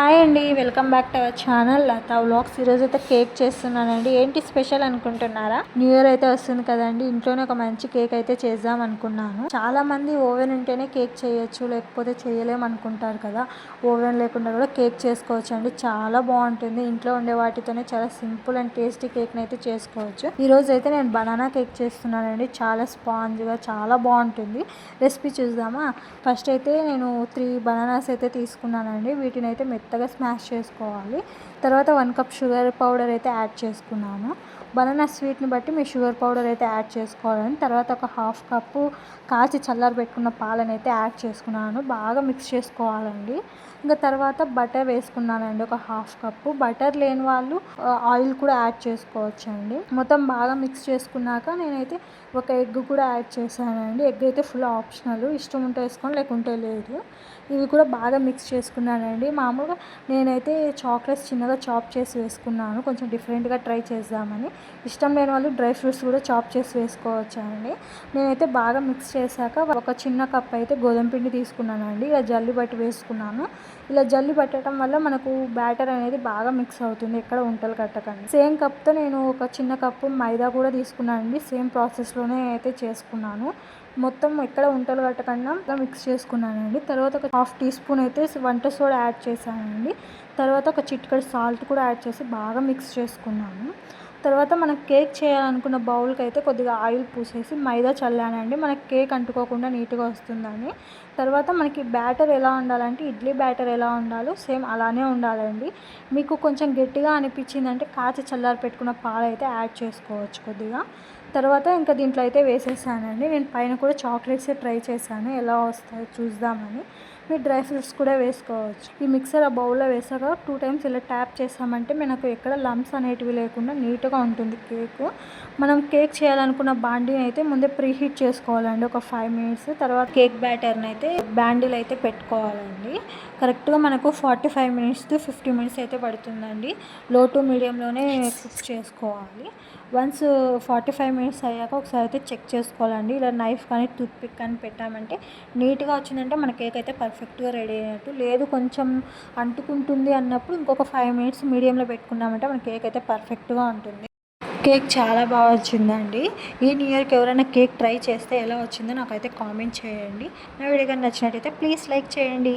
Hi అండి welcome back to our channel. Latha vlogs ఈరోజు అయితే కేక్ చేస్తున్నానండి. ఏంటి స్పెషల్ అనుకుంటున్నారా? న్యూ ఇయర్ అయితే వస్తుంది కదండి ఇంట్లోనే ఒక మంచి కేక్ అయితే చేద్దాం అనుకున్నాను. చాలా మంది ఓవెన్ ఉంటేనే కేక్ చేయొచ్చు లేకపోతే చేయలేము అనుకుంటారు కదా. ఓవెన్ లేకుండా కూడా కేక్ చేసుకోవచ్చు అండి. చాలా బాగుంటుంది. ఇంట్లో ఉండే వాటితోనే చాలా సింపుల్ అండ్ టేస్టీ కేక్ని అయితే చేసుకోవచ్చు. ఈరోజు అయితే నేను బనానా కేక్ చేస్తున్నానండి. చాలా స్పాంజ్గా చాలా బాగుంటుంది. రెసిపీ చూద్దామా? ఫస్ట్ అయితే నేను త్రీ బనానాస్ అయితే తీసుకున్నానండి. వీటిని అయితే మెత్తగా స్మాష్ చేసుకోవాలి. తర్వాత వన్ కప్ షుగర్ పౌడర్ అయితే యాడ్ చేసుకున్నాను. బనానా స్వీట్ని బట్టి మీ షుగర్ పౌడర్ అయితే యాడ్ చేసుకోవాలని తర్వాత ఒక హాఫ్ కప్పు కాచి చల్లారబెట్టుకున్న పాలను అయితే యాడ్ చేసుకున్నాను. బాగా మిక్స్ చేసుకోవాలండి. ఇంకా తర్వాత బటర్ వేసుకున్నానండి ఒక హాఫ్ కప్పు. బటర్ లేని వాళ్ళు ఆయిల్ కూడా యాడ్ చేసుకోవచ్చండి. మొత్తం బాగా మిక్స్ చేసుకున్నాక నేనైతే ఒక ఎగ్ కూడా యాడ్ చేశానండి. ఎగ్ అయితే ఫుల్ ఆప్షనల్ ఇష్టం ఉంటే వేసుకోండి లేకుంటే లేదు. ఇవి కూడా బాగా మిక్స్ చేసుకున్నానండి. మామూలుగా నేనైతే చాక్లెట్స్ చిన్నగా చాప్ చేసి వేసుకున్నాను. కొంచెం డిఫరెంట్గా ట్రై చేద్దామని. ఇష్టం లేని వాళ్ళు డ్రై ఫ్రూట్స్ కూడా చాప్ చేసి వేసుకోవచ్చండి. నేనైతే బాగా మిక్స్ చేశాక ఒక చిన్న కప్ అయితే గోధుమ పిండి తీసుకున్నానండి. ఇలా జల్లి బట్టి వేసుకున్నాను. ఇలా జల్లి పట్టడం వల్ల మనకు బ్యాటర్ అనేది బాగా మిక్స్ అవుతుంది. ఎక్కడ ఉంటలు కట్టకండి. సేమ్ కప్తో నేను ఒక చిన్న కప్పు మైదా కూడా తీసుకున్నానండి. సేమ్ ప్రాసెస్లోనే అయితే చేసుకున్నాను. మొత్తం ఎక్కడ ఉంటలు కట్టకుండా మిక్స్ చేసుకున్నానండి. తర్వాత ఒక హాఫ్ టీ స్పూన్ అయితే వంట సోడా యాడ్ చేశానండి. తర్వాత ఒక చిట్కడి సాల్ట్ కూడా యాడ్ చేసి బాగా మిక్స్ చేసుకున్నాను. తర్వాత మనం కేక్ చేయాలనుకున్న బౌల్కి అయితే కొద్దిగా ఆయిల్ పూసేసి మైదా చల్లానండి. మనకి కేక్ అంటుకోకుండా నీట్గా వస్తుందని. తర్వాత మనకి బ్యాటర్ ఎలా ఉండాలంటే ఇడ్లీ బ్యాటర్ ఎలా ఉండాలో సేమ్ అలానే ఉండాలండి. మీకు కొంచెం గట్టిగా అనిపించిందంటే కాచి చల్లారి పెట్టుకున్న పాలు అయితే యాడ్ చేసుకోవచ్చు కొద్దిగా. తర్వాత ఇంకా దీంట్లో అయితే వేసేసానండి. నేను పైన కూడా చాక్లెట్స్ ట్రై చేశాను. ఎలా వస్తాయో చూద్దామని. మీరు డ్రై ఫ్రూట్స్ కూడా వేసుకోవచ్చు. ఈ మిక్సర్ ఆ బౌల్లో వేసాక టూ టైమ్స్ ఇలా ట్యాప్ చేసామంటే మనకు ఎక్కడ లంప్స్ అనేటివి లేకుండా నీట్గా ఉంటుంది కేక్. మనం కేక్ చేయాలనుకున్న బాండీని అయితే ముందే ప్రీ హీట్ చేసుకోవాలండి. ఒక ఫైవ్ మినిట్స్ తర్వాత కేక్ బ్యాటర్ని అయితే బ్యాండిల్ అయితే పెట్టుకోవాలండి. కరెక్ట్గా మనకు forty five minutes to fifty minutes అయితే పడుతుందండి. లో టు మీడియంలోనే కుక్ చేసుకోవాలి. వన్స్ ఫార్టీ ఫైవ్ మినిట్స్ అయ్యాక ఒకసారి అయితే చెక్ చేసుకోవాలండి. ఇలా నైఫ్ కానీ టూత్ పిక్ కానీ పెట్టామంటే నీట్గా వచ్చిందంటే మన కేక్ అయితే పర్ఫెక్ట్ పర్ఫెక్ట్గా రెడీ అయినట్టు లేదు కొంచెం అంటుకుంటుంది అన్నప్పుడు ఇంకొక ఫైవ్ మినిట్స్ మీడియంలో పెట్టుకున్నామంటే మన కేక్ అయితే పర్ఫెక్ట్గా ఉంటుంది. కేక్ చాలా బాగా వచ్చిందండి. ఈ న్యూ ఇయర్కి ఎవరైనా కేక్ ట్రై చేస్తే ఎలా వచ్చిందో నాకైతే కామెంట్ చేయండి. నా వీడియో కానీ నచ్చినట్టయితే ప్లీజ్ లైక్ చేయండి.